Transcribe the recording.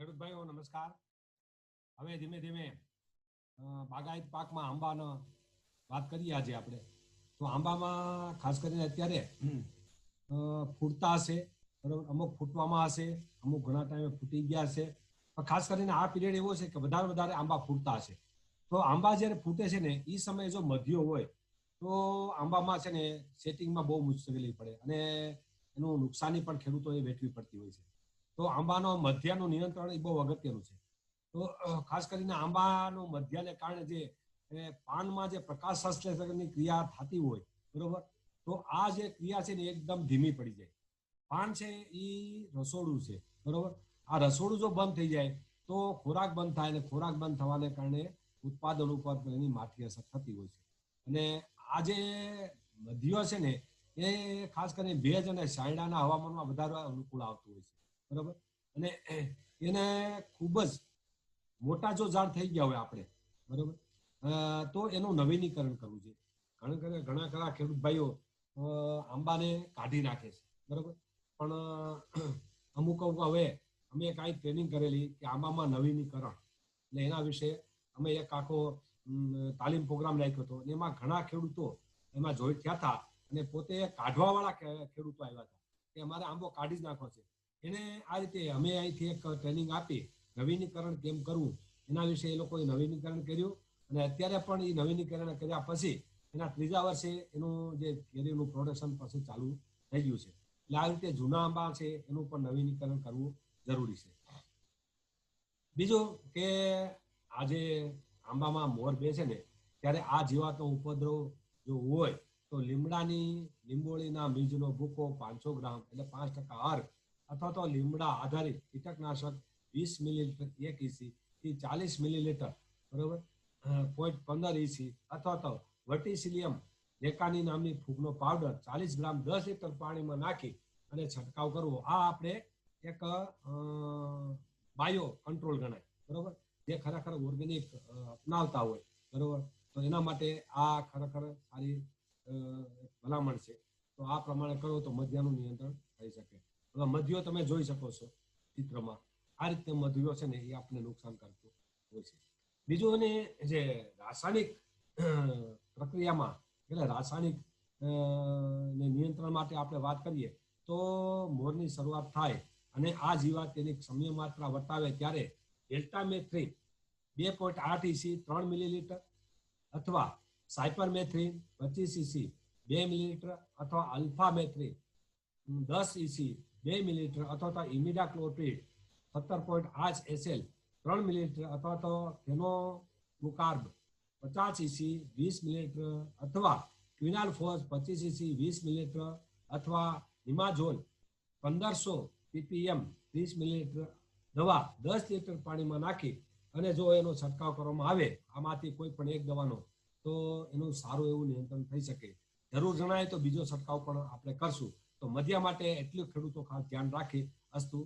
ખેડૂત ભાઈઓ નમસ્કાર. હવે ધીમે ધીમે બાગાયત પાકમાં આંબાનો વાત કરીએ આજે આપણે. તો આંબામાં ખાસ કરીને અત્યારે ફૂટતા હશે બરોબર? અમુક ફૂટવામાં હશે અમુક ઘણા ટાઈમે ફૂટી ગયા હશે. પણ ખાસ કરીને આ પીરિયડ એવો છે કે વધારે વધારે આંબા ફૂટતા હશે. તો આંબા જ્યારે ફૂટે છે ને એ સમયે જો મધ્યો હોય તો આંબામાં છે ને સેટિંગમાં બહુ મુશ્કેલી પડે અને એનું નુકસાની પણ ખેડૂતોએ વેઠવી પડતી હોય છે. તો આંબાનો મધ્યનું નિયંત્રણ એ બહુ અગત્યનું છે. તો ખાસ કરીને આંબાનું મધ્યને કારણે જે પાનમાં જે પ્રકાશ સંશ્લેષણની ક્રિયા થતી હોય, બરોબર? તો આ જે ક્રિયા છે ને એકદમ ધીમી પડી જાય. પાન છે એ રસોડું છે, બરોબર? આ રસોડું જો બંધ થઈ જાય, તો ખોરાક બંધ થાય અને ખોરાક બંધ થવાને કારણે ઉત્પાદન ઉપર એની માઠી અસર થતી હોય છે. અને આ જે મધ્યો છે ને, એ ખાસ કરીને ભેજ અને સાયડાના હવામાનમાં વધારે અનુકૂળ આવતું હોય છે. બરોબર? અને એને ખૂબ જ મોટા જો ઝાડ થઈ ગયા હોય આપણે, બરાબર? તો એનું નવીનીકરણ કરવું જોઈએ. ઘણા ઘણા ઘણા ખરા ખેડૂત ભાઈઓ આંબાને કાઢી નાખે છે, બરાબર? પણ અમુક અમુક હવે અમે કાંઈ ટ્રેનિંગ કરેલી કે આંબામાં નવીનીકરણ. એટલે એના વિશે અમે એક આખો તાલીમ પ્રોગ્રામ રાખ્યો હતો. અને એમાં ઘણા ખેડૂતો એમાં જોઈ થયા હતા અને પોતે કાઢવાવાળા ખેડૂતો આવ્યા હતા કે અમારે આંબો કાઢી જ નાખવો છે. એને આ રીતે અમે અહીંથી એક ટ્રેનિંગ આપી, નવીનીકરણ કેમ કરવું? એના વિશે એ લોકોએ નવીનીકરણ કર્યું અને અત્યારે પણ એ નવીનીકરણ કર્યા પછી એના ત્રીજા વર્ષે એનું જે કેરીનું પ્રોડક્શન પછી ચાલુ થઈ ગયું છે. એટલે આ રીતે જૂના આંબા છે, એનું પણ નવીનીકરણ કરવું જરૂરી છે. બીજું કે આજે આંબામાં મોર બેસે ને, ત્યારે આ જીવાતનો ઉપદ્રવ જો હોય, તો લીમડાની લીંબોળીના બીજનો ભૂકો પાંચસો ગ્રામ એટલે પાંચ ટકા અર્ક અથવા તો લીમડા આધારિત કીટકનાશક વીસ મિલીલીટર એક ઇસી થી ચાલીસ મિલીલીટર, બરોબર? પોઈન્ટ પંદર ઇસી અથવા તો વર્ટિસિલિયમ લેકાની નામની ફૂગનો પાવડર ચાલીસ ગ્રામ દસ લીટર પાણીમાં નાખી અને છંટકાવ કરવો. આ આપણે એક બાયો કંટ્રોલ ગણાય, બરોબર? જે ખરેખર ઓર્ગેનિક અપનાવતા હોય, બરોબર? તો એના માટે આ ખરેખર સારી ભલામણ છે. તો આ પ્રમાણે કરો તો મધ્યાનું નિયંત્રણ થઈ શકે. હવે મધ્યો તમે જોઈ શકો છો ચિત્રમાં. આ રીતે મધ્યો છે ને એ આપણને નુકસાન કરતું હોય છે. બીજું અને જે રાસાયણિક પ્રક્રિયામાં, એટલે રાસાયણિક ને નિયંત્રણ માટે આપણે વાત કરીએ, તો મોરની શરૂઆત થાય અને આ જીવાત તેની સમય માત્રા વર્તાવે ત્યારે ડેલ્ટામેથ્રિન બે પોઈન્ટ આઠ ઇસી ત્રણ મિલીલીટર અથવા સાયપરમેથ્રિન પચીસ ઇસી બે મિલીલીટર અથવા અલ્ફામેથ્રિન દસ ઇસી બે મિલીલીટર અથવા તો ઇમિડાક્લોપ્રિડ સત્તર પોઈન્ટ આઠ એસએલ, ત્રણ મિલીલીટર અથવા તો ફેનોબુકાર્બ પચાસ ઇસી વીસ મિલીલીટર અથવા ક્વિનાલ ફોર્સ પચીસ ઇસી વીસ મિલીલીટર અથવા નિમાઝોલ પંદરસો પીપીએમ ત્રીસ મિલીલીટર દવા દસ લીટર પાણીમાં નાખી અને જો એનો છંટકાવ કરવામાં આવે, આમાંથી કોઈ પણ એક દવાનો, તો એનું સારું એવું નિયંત્રણ થઈ શકે. જરૂર જણાય તો બીજો છંટકાવ પણ આપણે કરશું. તો મધ્ય માટે એટલું ખેડૂતો ખાસ ધ્યાન રાખી અસ્તુ